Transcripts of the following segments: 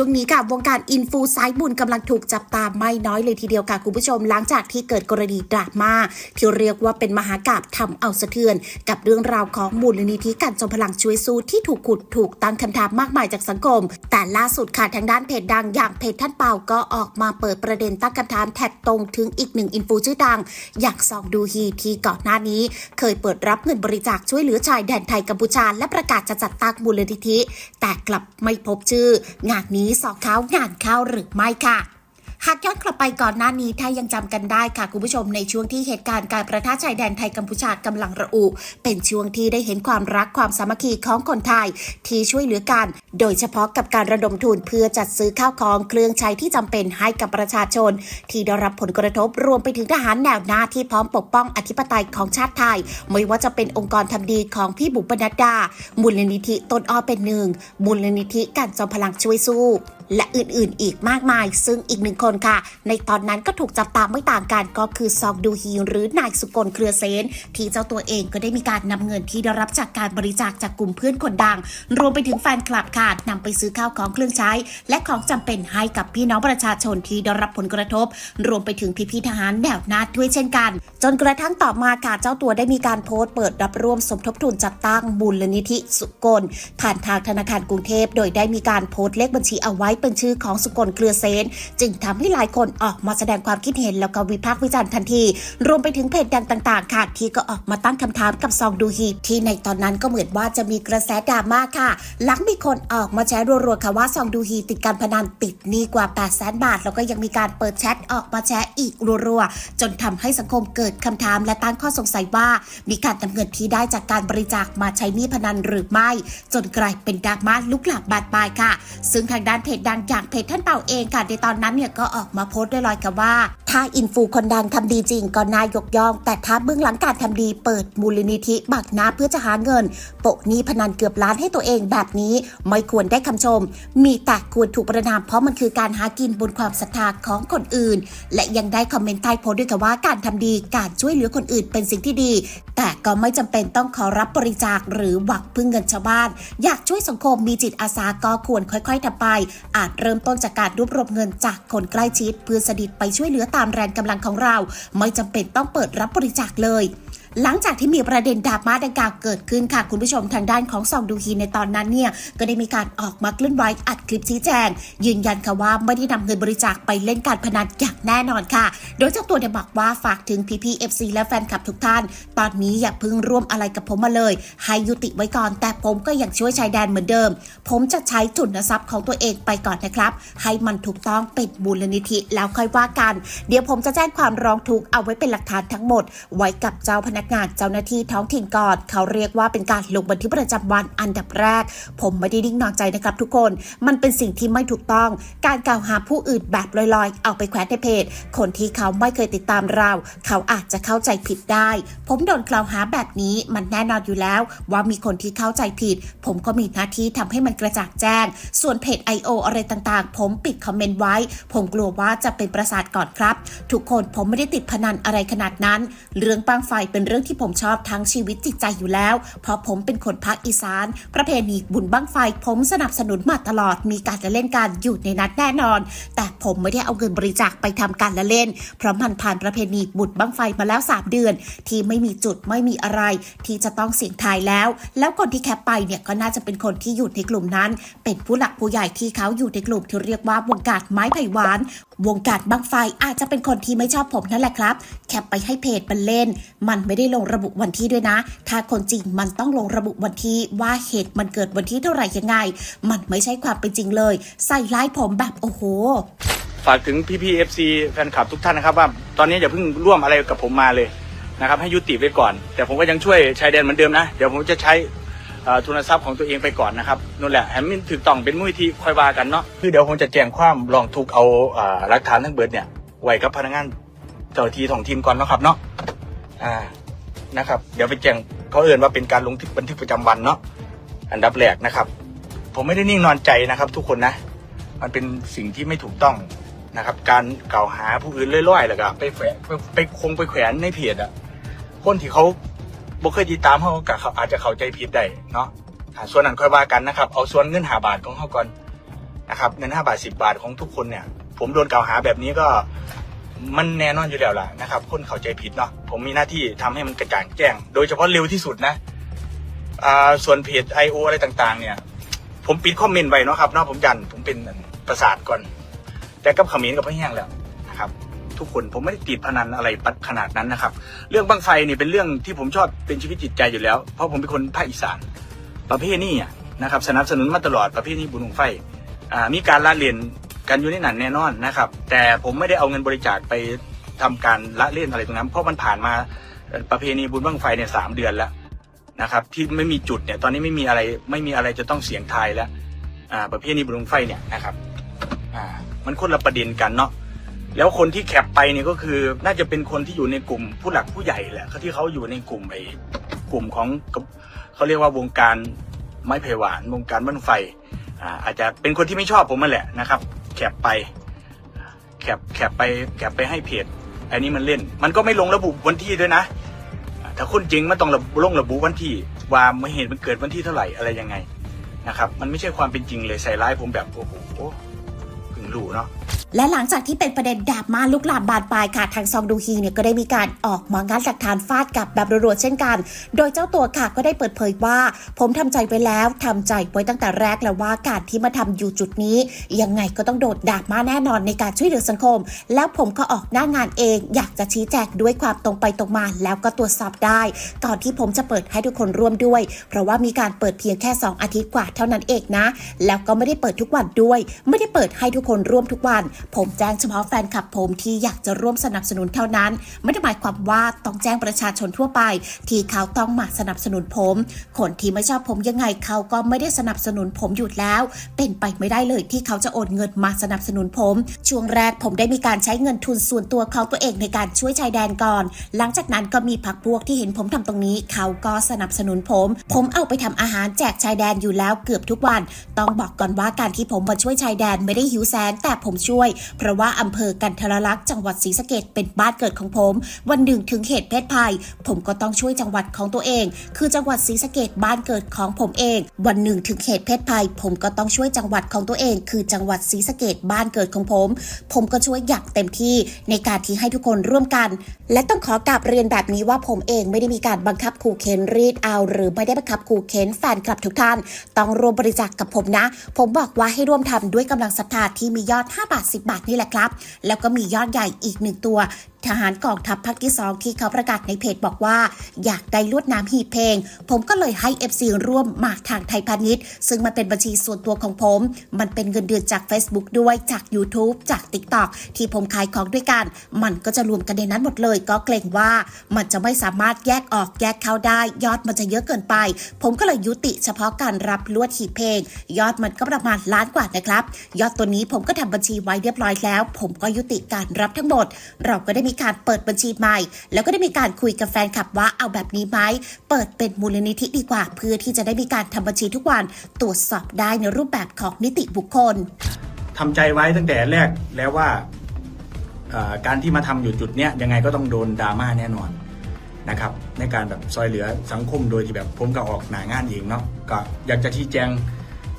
ช่วงนี้ค่ะ วงการอินฟูสายบุญกำลังถูกจับตามไม่น้อยเลยทีเดียวค่ะ คุณผู้ชม หลังจากที่เกิดกรณีดราม่าที่เรียกว่าเป็นมหากาบทำเอาสะเทือน กับเรื่องราวของมูลนิธิการจอมพลังช่วยสู้ที่ถูกขุดถูกตั้งคำถามมากมายจากสังคม แต่ล่าสุดค่ะทางด้านเพจดังอย่างเพจท่านเปาก็ออกมาเปิดประเด็นตั้งคำถามแท็กตรงถึงอีกหนึ่งอินฟูชื่อดัง อย่างซองดูฮีที่ก่อนหน้านี้ เคยเปิดรับเงินบริจาคช่วยเหลือชายแดนไทยกัมพูชา และประกาศจะจัดตั้งมูลนิธิ แต่กลับไม่พบชื่องานนี้สอกเขางานเข้าหรือไม่ค่ะ หากย้อนกลับไปก่อนหน้านี้ถ้ายังจำกันได้ค่ะคุณผู้ชมในช่วงที่เหตุการณ์การประทะชายแดนไทยกัมพูชากำลังระอุ เป็นช่วงที่ได้เห็นความรักความสามัคคีของคนไทย ที่ช่วยเหลือกัน โดยเฉพาะกับการระดมทุนเพื่อจัดซื้อข้าวของเครื่องใช้ที่จำเป็นให้กับประชาชน ที่ได้รับผลกระทบรวมไปถึงทหารแนวหน้าที่พร้อมปกป้องอธิปไตยของชาติไทย ไม่ว่าจะเป็นองค์กรทำดีของพี่บุปนัดดา มูลนิธิต้นอ้อเป็นหนึ่งมูลนิธิการจอมพลังช่วยสู้ และอื่นๆ อีกมากมาย ซึ่งอีกหนึ่งคนค่ะ ในตอนนั้นก็ถูกจับตามไม่ต่างกันก็คือซองดูฮีหรือนายสุกลเครือเซนที่เจ้าตัวเองก็ได้มีการนำเงินที่ได้รับจากการบริจาคจากกลุ่มเพื่อนคนดัง รวมไปถึงแฟนคลับค่ะนำไปซื้อข้าวของเครื่องใช้ และของจำเป็นให้กับพี่น้องประชาชนที่ได้รับผลกระทบ รวมไปถึงพี่ๆทหารแนวหน้าด้วยเช่นกัน จนกระทั่งต่อมาค่ะเจ้าตัวได้มีการโพสต์เปิดรับร่วมสมทบทุนจัดตั้งมูลนิธิสุกลผ่านทางธนาคารกรุงเทพโดยได้มีการโพสต์เลขบัญชีเอาไว้เป็นชื่อของสุกลเครือเซน จึงทำให้หลายคนออกมาแสดงความคิดเห็นแล้วก็วิพากษ์วิจารณ์ทันที รวมไปถึงเพจดังต่าง ๆ ค่ะ ที่ก็ออกมาตั้งคำถามกับซองดูฮีที่ในตอนนั้นก็เหมือนว่าจะมีกระแสดราม่าค่ะ หลังมีคนออกมาแชร์รัวๆค่ะว่าซองดูฮีติดการพนันติดหนี้กว่า8 0 0แสนบาท แล้วก็ยังมีการเปิดแชทออกมาแชร์อีกรัวๆจนทำให้สังคมเกิดคำถามและตั้งข้อสงสัยว่า มีการนำเงินที่ได้จากการบริจาคมาใช้หนี้พนันหรือไม่ จนกลายเป็นดราม่าลุกหลามบานปลายค่ะ ซึ่งทางด้านเพจดังอย่างเพจท่านเป่าเองค่ะในตอนนั้นเนี่ยก็ออกมาโพสต์ลอยกับว่า ถ้าอินฟูคนดังทำดีจริงก็น่ายกย่อง แต่ถ้าเบื้องหลังการทำดีเปิดมูลนิธิบักน้าเพื่อจะหาเงิน โปะนี้พนันเกือบล้านให้ตัวเองแบบนี้ ไม่ควรได้คำชม มีแต่ควรถูกประนามเพราะมันคือการหากินบนความศรัทธาของคนอื่น และยังได้คอมเมนต์ใต้โพสต์ด้วยค่ะว่าการทำดีการช่วยเหลือคนอื่นเป็นสิ่งที่ดี แต่ก็ไม่จำเป็นต้องขอรับบริจาคหรือหวังพึ่งเงินชาวบ้าน อยากช่วยสังคมมีจิตอาสาก็ควรค่อยๆทำไปอาจเริ่มต้นจากการรวบรวมเงินจากคนใกล้ชิดเพื่อสนิทไปช่วยเหลือตามแรงกำลังของเรา ไม่จำเป็นต้องเปิดรับบริจาคเลย หลังจากที่มีประเด็นดราม่าดังกล่าวเกิดขึ้นค่ะ คุณผู้ชมทางด้านของซองดูฮีในตอนนั้นเนี่ยก็ได้มีการออกมาเคลื่อนไหวอัดคลิปชี้แจง ยืนยันค่ะว่าไม่ได้นำเงินบริจาคไปเล่นการพนันอย่างแน่นอนค่ะ โดยเจ้าตัวได้บอกว่าฝากถึงพี่พีเอฟซีและแฟนคลับทุกท่าน ตอนนี้อย่าเพิ่งร่วมอะไรกับผมมาเลย ให้ยุติไว้ก่อน แต่ผมก็ยังช่วยชายแดนเหมือนเดิม ผมจะใช้จุนทรัพย์ของตัวเองไปก่อนนะครับ ให้มันถูกต้องเป็นมูลนิธิแล้วค่อยว่ากัน เดี๋ยวผมจะแจ้งความร้องทุกข์เอาไว้เป็นหลักฐานทั้งหมด ไว้กับเจ้าพนักงานเจ้าหน้าที่ท้องถิ่นก่อนเขาเรียกว่าเป็นการลงบันทึกประจำวันอันดับแรก ผมไม่ได้นิ่งนอนใจนะครับทุกคน มันเป็นสิ่งที่ไม่ถูกต้อง การกล่าวหาผู้อื่นแบบลอยๆ เอาไปแขวนในเพจ คนที่เขาไม่เคยติดตามเรา เขาอาจจะเข้าใจผิดได้ ผมโดนกล่าวหาแบบนี้มันแน่นอนอยู่แล้ว ว่ามีคนที่เข้าใจผิด ผมก็มีหน้าที่ทำให้มันกระจ่างแจ้ง ส่วนเพจ I.O. อะไรต่างๆ ผมปิดคอมเมนต์ไว้ ผมกลัวว่าจะเป็นประสาทก่อนครับ ทุกคนผมไม่ได้ติดพนันอะไรขนาดนั้น เรื่องปังไฟเป็นเรื่องที่ผมชอบทั้งชีวิตจิตใจอยู่แล้ว เพราะผมเป็นคนภาคอีสาน ประเพณีบุญบั้งไฟ ผมสนับสนุนมาตลอด มีการละเล่นการอยู่ในนั้นแน่นอน แต่ผมไม่ได้เอาเงินบริจาคไปทำการละเล่น เพราะมันผ่านประเพณีบุญบั้งไฟมาแล้ว 3 เดือน ที่ไม่มีจุดไม่มีอะไร ที่จะต้องเสี่ยงทายแล้ว แล้วคนที่แคปไปเนี่ยก็น่าจะเป็นคนที่อยู่ในกลุ่มนั้น เป็นผู้หลักผู้ใหญ่ที่เขาอยู่ในกลุ่มที่เรียกว่าวงการไม้ไผ่หวาน วงการบังไฟอาจจะเป็นคนที่ไม่ชอบผมนั่นแหละครับ แคปไปให้เพจมันเล่น มันไม่ได้ลงระบุวันที่ด้วยนะ ถ้าคนจริงมันต้องลงระบุวันที่ว่าเหตุมันเกิดวันที่เท่าไหร่ยังไง มันไม่ใช่ความเป็นจริงเลย ใส่ร้ายผมแบบโอ้โหฝากถึงพี่พีเอฟซีแฟนคลับทุกท่านนะครับว่าตอนนี้อย่าเพิ่งร่วมอะไรกับผมมาเลยนะครับให้ยุติไว้ก่อน แต่ผมก็ยังช่วยชายแดนเหมือนเดิมนะ เดี๋ยวผมจะใช้ ทุนทรัพย์ของตัวเองไปก่อนนะครับนั่นแหละให้มันถูกต้องเป็นมุ้ยที่คอยว่ากันเนาะคือเดี๋ยวผมจะแจ้งความลองทุกเอาหลักฐานทั้งเบิดเนี่ยไว้กับพนักงานเจ้าที่ของทีมก่อนนะครับเนาะอ่านะครับ เดี๋ยวไปแจ้งเขาเอื่นว่าเป็นการลงบันทึกประจำวันเนาะอันดับแรกนะครับ ผมไม่ได้นิ่งนอนใจนะครับ ทุกคนนะ มันเป็นสิ่งที่ไม่ถูกต้องนะครับ การกล่าวหาผู้อื่นเล่อยๆแล้วก็ไปแฝงไปไปคงไปแขวนในเพจอะคนที่เขา บ่เคยติดตามเขาก็เขาอาจจะเข้าใจผิดได้เนาะส่วนนั้นค่อยว่ากันนะครับ เอาส่วนเงินหาบาทของเขาก่อนนะครับเงินห้าบาทสิบาทของทุกคนเนี่ย ผมโดนกล่าวหาแบบนี้ก็มันแน่นอนอยู่แล้วล่ะนะครับคนเข้าใจผิดเนาะผมมีหน้าที่ทำให้มันกระจ่างแจ้ง โดยเฉพาะเร็วที่สุดนะอ่าส่วนเพจ I.O. อะไรต่างๆ เนี่ย ผมปิดคอมเมนต์ไว้เนาะครับเนาะผมยันผมเป็นประสาทก่อน แต่กับขมิ้นกับพ่แห้งแล้วนะครับ ทุกคน ผมไม่ได้ติดพนันอะไรปัดขนาดนั้นนะครับ เรื่องบังไฟนี่เป็นเรื่องที่ผมชอบเป็นชีวิตจิตใจอยู่แล้ว เพราะผมเป็นคนภาคอีสานประเภทนี้นะครับสนับสนุนมาตลอดประเภทนี้บุญของไฟมีการละเลียนกันอยู่ในนั้นแน่นอนนะครับ แต่ผมไม่ได้เอาเงินบริจาคไปทำการละเล่นอะไรตรงนั้นเพราะมันผ่านมาประเพณีบุญบั้งไฟเนี่ยสามเดือนแล้วนะครับ ที่ไม่มีจุดเนี่ยตอนนี้ไม่มีอะไรไม่มีอะไรจะต้องเสียงทายแล้ว อ่า ประเภทนี้บุญบังไฟเนี่ยนะครับ อ่า มันคนละประเด็นกันเนาะ แล้วคนที่แคปไปเนี่ยก็คือน่าจะเป็นคนที่อยู่ในกลุ่มผู้หลักผู้ใหญ่แหละเขาที่เขาอยู่ในกลุ่มไอ้กลุ่มของเขาเรียกว่าวงการไม้ไผ่หวานวงการบ้านไฟอ่าอาจจะเป็นคนที่ไม่ชอบผมมันแหละนะครับ แคปไปแคปแคปไปแคปไปให้เพจอันนี้มันเล่น มันก็ไม่ลงระบุวันที่ด้วยนะ ถ้าคนจริงมันต้องระบุลงระบุวันที่ ว่าม่เหตุมันเกิดวันที่เท่าไหร่อะไรยังไงนะครับ มันไม่ใช่ความเป็นจริงเลยใส่ร้ายผมแบบโอ้โหเพิ่งรู้เนาะ และหลังจากที่เป็นประเด็นดราม่าลุกลามบานปลายค่ะทางซองดูฮีเนี่ยก็ได้มีการออกมางัดหลักฐานฟาดกับแบบรัวๆเช่นกัน โดยเจ้าตัวค่ะก็ได้เปิดเผยว่า ผมทำใจไว้แล้วทำใจไว้ตั้งแต่แรกแล้วว่าการที่มาทำอยู่จุดนี้ ยังไงก็ต้องโดดดราม่าแน่นอนในการช่วยเหลือสังคม แล้วผมก็ออกหน้างานเอง อยากจะชี้แจงด้วยความตรงไปตรงมา แล้วก็ตรวจสอบได้ ก่อนที่ผมจะเปิดให้ทุกคนร่วมด้วย เพราะว่ามีการเปิดเพียงแค่ 2 อาทิตย์กว่าเท่านั้นเองนะ แล้วก็ไม่ได้เปิดทุกวันด้วย ไม่ได้เปิดให้ทุกคนร่วมทุกวันผมแจ้งเฉพาะแฟนคลับผมที่อยากจะร่วมสนับสนุนเท่านั้น ไม่ได้หมายความว่าต้องแจ้งประชาชนทั่วไป ที่เขาต้องมาสนับสนุนผม คนที่ไม่ชอบผมยังไงเขาก็ไม่ได้สนับสนุนผมหยุดแล้ว เป็นไปไม่ได้เลยที่เขาจะโอนเงินมาสนับสนุนผม ช่วงแรกผมได้มีการใช้เงินทุนส่วนตัวของตัวเองในการช่วยชายแดนก่อน หลังจากนั้นก็มีพักพวกที่เห็นผมทำตรงนี้ เขาก็สนับสนุนผม ผมเอาไปทำอาหารแจกชายแดนอยู่แล้วเกือบทุกวัน ต้องบอกก่อนว่าการที่ผมมาช่วยชายแดนไม่ได้หิวแสนแต่ผมช่วยเพราะว่าอำเภอกันทรลักษณ์จังหวัดศรีสะเกดเป็นบ้านเกิดของผม วันหนึ่งถึงเหตุเพศภัย ผมก็ต้องช่วยจังหวัดของตัวเอง คือจังหวัดศรีสะเกดบ้านเกิดของผมเอง วันหนึ่งถึงเหตุเพศภัย ผมก็ต้องช่วยจังหวัดของตัวเอง คือจังหวัดศรีสะเกดบ้านเกิดของผม ผมก็ช่วยอย่างเต็มที่ในการที่ให้ทุกคนร่วมกัน และต้องขอกราบเรียนแบบนี้ว่าผมเองไม่ได้มีการบังคับขู่เข็นรีดเอา หรือไม่ได้บังคับขู่เข็นแฟนคลับทุกท่าน ต้องร่วมบริจาคกกับผมนะ ผมบอกว่าให้ร่วมทำด้วยกำลังศรัทธาที่มียอด5บาท10บาทนี่แหละครับ แล้วก็มียอดใหญ่อีกหนึ่งตัวทหารกองทัพภาคที่ 2 ที่เขาประกาศในเพจบอกว่า อยากได้ลวดน้ำหีบเพลง ผมก็เลยให้ FC ร่วมมาทางไทยพาณิชย์ ซึ่งมันเป็นบัญชีส่วนตัวของผม มันเป็นเงินเดือนจาก Facebook ด้วยจาก YouTube จาก TikTok ที่ผมขายของด้วยกัน มันก็จะรวมกันในนั้นหมดเลย ก็เกรงว่ามันจะไม่สามารถแยกออกแยกเข้าได้ ยอดมันจะเยอะเกินไป ผมก็เลยยุติเฉพาะการรับลวดหีบเพลง ยอดมันก็ประมาณล้านกว่านะครับ ยอดตัวนี้ผมก็ทำบัญชีไว้เรียบร้อยแล้ว ผมก็ยุติการรับทั้งหมด เราก็ได้มีการเปิดบัญชีใหม่ แล้วก็ได้มีการคุยกับแฟนคลับว่าเอาแบบนี้ไหมเปิดเป็นมูลนิธิดีกว่า เพื่อที่จะได้มีการทำบัญชีทุกวันตรวจสอบได้ในรูปแบบของนิติบุคคลทำใจไว้ตั้งแต่แรกแล้วว่าการที่มาทำอยู่จุดเนี้ยยังไงก็ต้องโดนดราม่าแน่นอนนะครับในการแบบซอยเหลือสังคมโดยที่แบบผมก็ออกหนางานเองเนาะก็อยากจะชี้แจง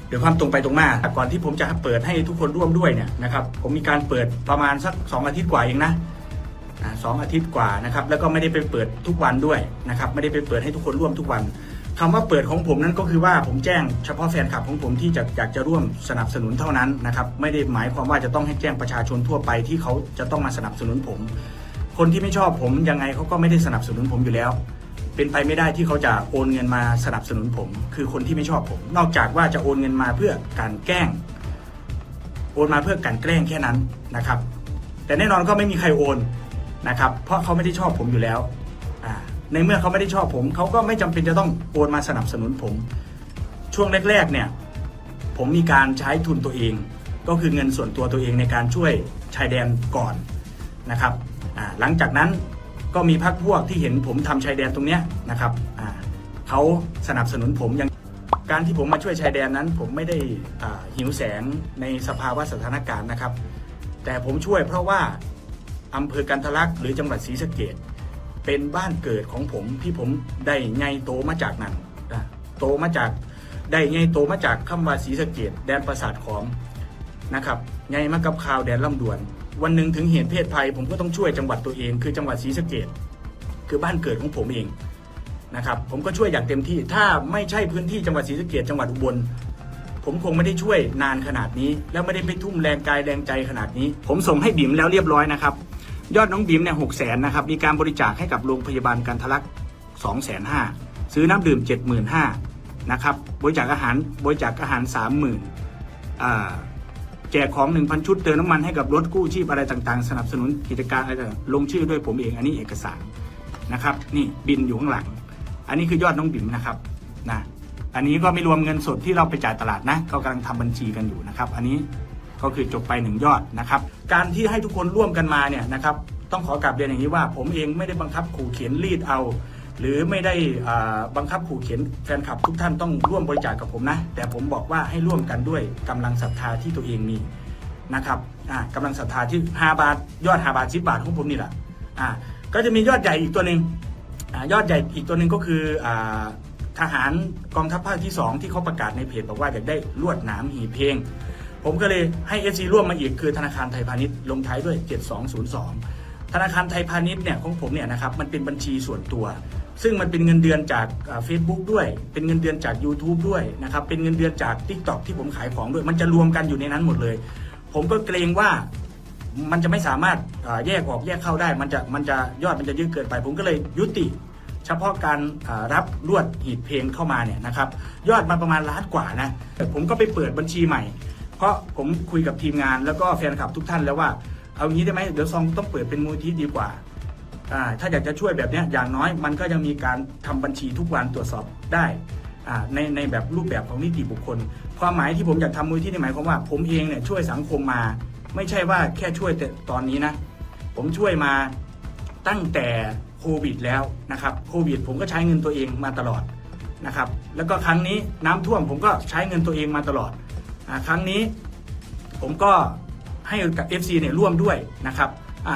ด้วยความตรงไปตรงมาก่อนที่ผมจะเปิดให้ทุกคนร่วมด้วยเนี่ยนะครับผมมีการเปิดประมาณสักสองอาทิตย์กว่าเองนะ สองอาทิตย์กว่านะครับแล้วก็ไม่ได้ไปเปิดทุกวันด้วยนะครับไม่ได้ไปเปิดให้ทุกคนร่วมทุกวันคำว่าเปิดของผมนั้นก็คือว่าผมแจ้งเฉพาะแฟนคลับของผมที่จะอยากจะร่วมสนับสนุนเท่านั้นนะครับไม่ได้หมายความว่าจะต้องให้แจ้งประชาชนทั่วไปที่เขาจะต้องมาสนับสนุนผม คนที่ไม่ชอบผมยังไงเขาก็ไม่ได้สนับสนุนผมอยู่แล้ว เป็นไปไม่ได้ที่เขาจะโอนเงินมาสนับสนุนผม คือคนที่ไม่ชอบผม นอกจากว่าจะโอนเงินมาเพื่อการแกล้ง โอนมาเพื่อการแกล้งแค่นั้นนะครับ แต่แน่นอนก็ไม่มีใครโอน นะครับเพราะเขาไม่ได้ชอบผมอยู่แล้วในเมื่อเขาไม่ได้ชอบผมเขาก็ไม่จำเป็นจะต้องโอนมาสนับสนุนผม ช่วงแรกๆเนี่ยผมมีการใช้ทุนตัวเอง ก็คือเงินส่วนตัวตัวเองในการช่วยชายแดนก่อนนะครับหลังจากนั้นก็มีพรรคพวกที่เห็นผมทำชายแดนตรงเนี้ยนะครับเขาสนับสนุนผมยังการที่ผมมาช่วยชายแดนนั้น ผมไม่ได้หิวแสงในสภาวะสถานการณ์นะครับ แต่ผมช่วยเพราะว่า อำเภอกันทะลักหรือจังหวัดศรีสะเกดเป็นบ้านเกิดของผมที่ผมได้ไงโตมาจากนั้นโตมาจากได้ไงโตมาจากคำว่าศรีสะเกดแดนปราสาทของนะครับไงมากับข่าวแดนลำดวน วันหนึ่งถึงเหตุเพศภัย ผมก็ต้องช่วยจังหวัดตัวเอง คือจังหวัดศรีสะเกดคือบ้านเกิดของผมเองนะครับผมก็ช่วยอย่างเต็มที่ ถ้าไม่ใช่พื้นที่จังหวัดศรีสะเกดจังหวัดอุบลผมคงไม่ได้ช่วยนานขนาดนี้ แล้วไม่ได้ไปทุ่มแรงกายแรงใจขนาดนี้ ผมส่งให้บิ๋มแล้วเรียบร้อยนะครับ ยอดน้องบิมเนี่ยหกแสนนะครับ มีการบริจาคให้กับโรงพยาบาลกันทะลักสองแสนห้าซื้อน้ำดื่มเจ็ดหมื่นห้านะครับ บริจาคอาหารบริจาคอาหารสามหมื่นแจกของ 1,000 ชุดเติมน้ำมันให้กับรถกู้ชีพอะไรต่างๆ สนับสนุนกิจการอะไรต่างๆลงชื่อด้วยผมเองอันนี้เอกสารนะครับ นี่บินอยู่ข้างหลัง อันนี้คือยอดน้องบิ๋มนะครับนะอันนี้ก็ไม่รวมเงินสดที่เราไปจ่ายตลาดนะก็กำลังทำบัญชีกันอยู่นะครับ อันนี้ ก็คือจบไปหนึ่งยอดนะครับการที่ให้ทุกคนร่วมกันมาเนี่ยนะครับต้องขอกลับเรียนอย่างนี้ว่า ผมเองไม่ได้บังคับขู่เขียนรีดเอา หรือไม่ได้บังคับขู่เขียนแฟนคลับทุกท่านต้องร่วมบริจาคกับผมนะ แต่ผมบอกว่าให้ร่วมกันด้วยกำลังศรัทธาที่ตัวเองมีนะครับอ่ากำลังศรัทธาที่5บาท ยอด5บาท10บาทของผมนี่แหละก็จะมียอดใหญ่อีกตัวหนึ่งอยอดใหญ่อีกตัวหนึ่งก็คืออทหารกองทัพภาคที่ 2 ที่เขาประกาศในเพจบอกว่าอยากได้ลวดหนามหีเพลง ผมก็เลยให้ FC ร่วมมาอีกคือธนาคารไทยพาณิชย์ลงท้ายด้วย 7202 ธนาคารไทยพาณิชย์เนี่ยของผมเนี่ยนะครับมันเป็นบัญชีส่วนตัว ซึ่งมันเป็นเงินเดือนจากเฟซบุ๊กด้วย เป็นเงินเดือนจาก YouTube ด้วยนะครับเป็นเงินเดือนจาก Tik t o อกที่ผมขายของด้วย มันจะรวมกันอยู่ในนั้นหมดเลย ผมก็เกรงว่ามันจะไม่สามารถแยกออกแยกเข้าได้ มันจะมันจะยอดมันจะยอะเกินไป ผมก็เลยยุติ เฉพาะการรับลวดหีบเพลงเข้ามาเนี่ยนะครับยอดมาประมาณล้านกว่านะผมก็ไปเปิดบัญชีใหม่ เพราะผมคุยกับทีมงานแล้วก็แฟนคลับทุกท่านแล้วว่า เอางี้ได้ไหมเดี๋ยวซองต้องเปิดเป็นมูลที่ดีกว่าอ่า ถ้าอยากจะช่วยแบบนี้อย่างน้อยมันก็ยังมีการทำบัญชีทุกวันตรวจสอบได้ในในแบบรูปแบบของนิติบุคคล ความหมายที่ผมอยากทำมูลที่นี่หมายความว่า ผมเองเนี่ยช่วยสังคมมา ไม่ใช่ว่าแค่ช่วยแต่ตอนนี้นะ ผมช่วยมาตั้งแต่โควิดแล้วนะครับโควิดผมก็ใช้เงินตัวเองมาตลอดนะครับแล้วก็ครั้งนี้น้ำท่วมผมก็ใช้เงินตัวเองมาตลอด ครั้งนี้ผมก็ให้กับ FC เนี่ยร่วมด้วยนะครับ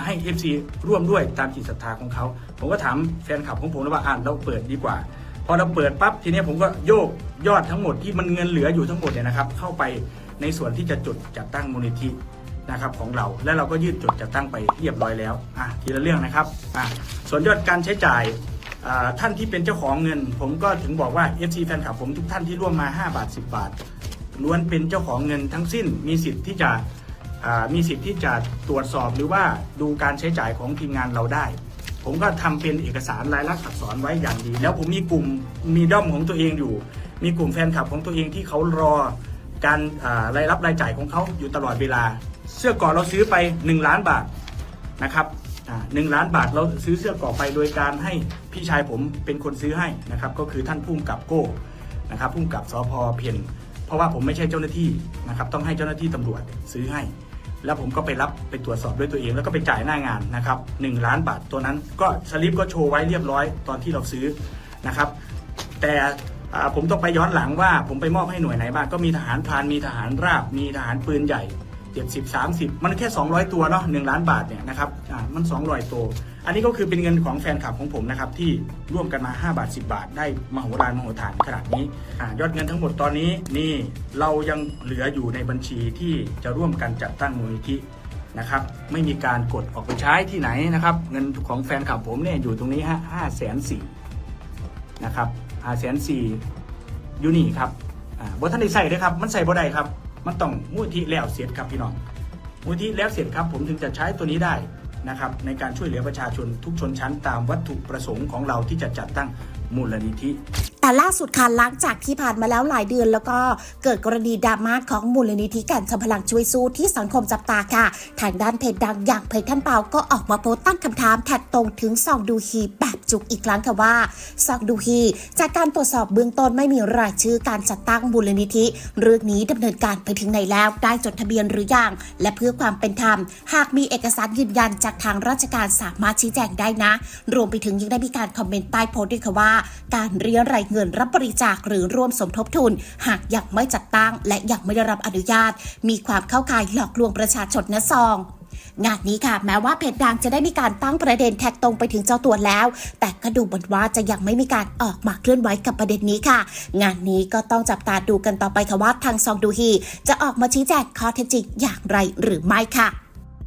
ให้ FC ร่วมด้วยตามจิตศรัทธาของเขา ผมก็ถามแฟนคลับของผมแล้วว่าอ่านเราเปิดดีกว่า พอเราเปิดปั๊บทีนี้ผมก็โยกยอดทั้งหมดที่มันเงินเหลืออยู่ทั้งหมดเนี่ยนะครับ เข้าไปในส่วนที่จะจดจัดตั้งมูลนิธินะครับของเรา และเราก็ยื่นจดจัดตั้งไปเรียบร้อยแล้วอะทีละเรื่องนะครับอะส่วนยอดการใช้จ่ายท่านที่เป็นเจ้าของเงิน ผมก็ถึงบอกว่า FC แฟนคลับผมทุกท่านที่ร่วมมา 5 บาท 10 บาท ล้วนเป็นเจ้าของเงินทั้งสิ้นมีสิทธิ์ที่จะมีสิทธิ์ที่จะตรวจสอบหรือว่าดูการใช้จ่ายของทีมงานเราได้ ผมก็ทำเป็นเอกสารรายลักษณ์อักษรไว้อย่างดี แล้วผมมีกลุ่มมีด้อมของตัวเองอยู่ มีกลุ่มแฟนคลับของตัวเองที่เขารอการรายรับรายจ่ายของเขาอยู่ตลอดเวลา เสื้อก่อเราซื้อไป 1 ล้านบาทนะครับหนึ่งล้านบาทเราซื้อเสื้อก่อไปโดยการให้พี่ชายผมเป็นคนซื้อให้นะครับก็คือท่านผู้กำกับโก้นะครับผู้กำกับสพเพียน ราะว่าผมไม่ใช่เจ้าหน้าที่นะครับต้องให้เจ้าหน้าที่ตำรวจซื้อให้ แล้วผมก็ไปรับไปตรวจสอบด้วยตัวเอง แล้วก็ไปจ่ายหน้างานนะครับหล้านบาทตัวนั้นก็สลิปก็โชว์ไว้เรียบร้อยตอนที่เราซื้อนะครับ แต่ผมต้องไปย้อนหลังว่าผมไปมอบให้หน่วยไหนบ้างก็มีทหารพานมีทหารราบ มีทหารปืนใหญ่ 70 30 มันแค่ 200 ตัวเนาะ1ล้านบาทเนี่ยนะครับอ่ามัน 200 ตัว อันนี้ก็คือเป็นเงินของแฟนคลับของผมนะครับที่ร่วมกันมา 5 บาท 10 บาท ได้มโหฬารมโหฐานขนาดนี้อ่ายอดเงินทั้งหมดตอนนี้นี่เรายังเหลืออยู่ในบัญชีที่จะร่วมกันจัดตั้งมูลนิธินะครับไม่มีการกดออกไปใช้ที่ไหนนะครับเงินของแฟนคลับผมเนี่ยอยู่ตรงนี้ฮะห้าแสนสี่นะครับห้าแสนสี่ยูนี่ครับอ่าบ่ท่านได้ใส่เลยครับ มันใส่บ่ได้ครับ มันต้องมูลที่แล้วเสร็จครับพี่น้องมูลที่แล้วเสร็จครับ ผมถึงจะใช้ตัวนี้ได้นะครับในการช่วยเหลือประชาชนทุกชนชั้นตามวัตถุประสงค์ของเราที่จะจัดตั้ง มูลนิธิแต่ล่าสุดค่ะหลังจากที่ผ่านมาแล้วหลายเดือน แล้วก็เกิดกรณีดราม่าของมูลนิธิการชมพลังช่วยสู้ที่สังคมจับตาค่ะ ทางด้านเพจดังอย่างเพจท่านเปาก็ออกมาโพสต์ตั้งคำถามแท็กตรงถึงซองดูฮีแบบจุกอีกครั้งค่ะว่าซองดูฮีจากการตรวจสอบเบื้องต้นไม่มีรายชื่อการจัดตั้งมูลนิธิ เรื่องนี้ดำเนินการไปถึงไหนแล้วได้จดทะเบียนหรือยังและเพื่อความเป็นธรรม หากมีเอกสารยืนยันจากทางราชการสามารถชี้แจงได้นะ รวมไปถึงยังได้มีการคอมเมนต์ใต้โพสต์ด้วยค่ะว่าการเรียรายเงินรับบริจาคหรือร่วมสมทบทุน หากยังไม่จัดตั้ง และยังไม่ได้รับอนุญาต มีความเข้าข่ายหลอกลวงประชาชนนะซองงานนี้ค่ะ แม้ว่าเพจดังจะได้มีการตั้งประเด็นแท็กตรงไปถึงเจ้าตัวแล้ว แต่ก็ดูเหมือนว่าจะยังไม่มีการออกมาเคลื่อนไหวกับประเด็นนี้ค่ะ งานนี้ก็ต้องจับตาดูกันต่อไปค่ะว่าทางซองดูฮีจะออกมาชี้แจงข้อเท็จจริงอย่างไรหรือไม่ค่ะ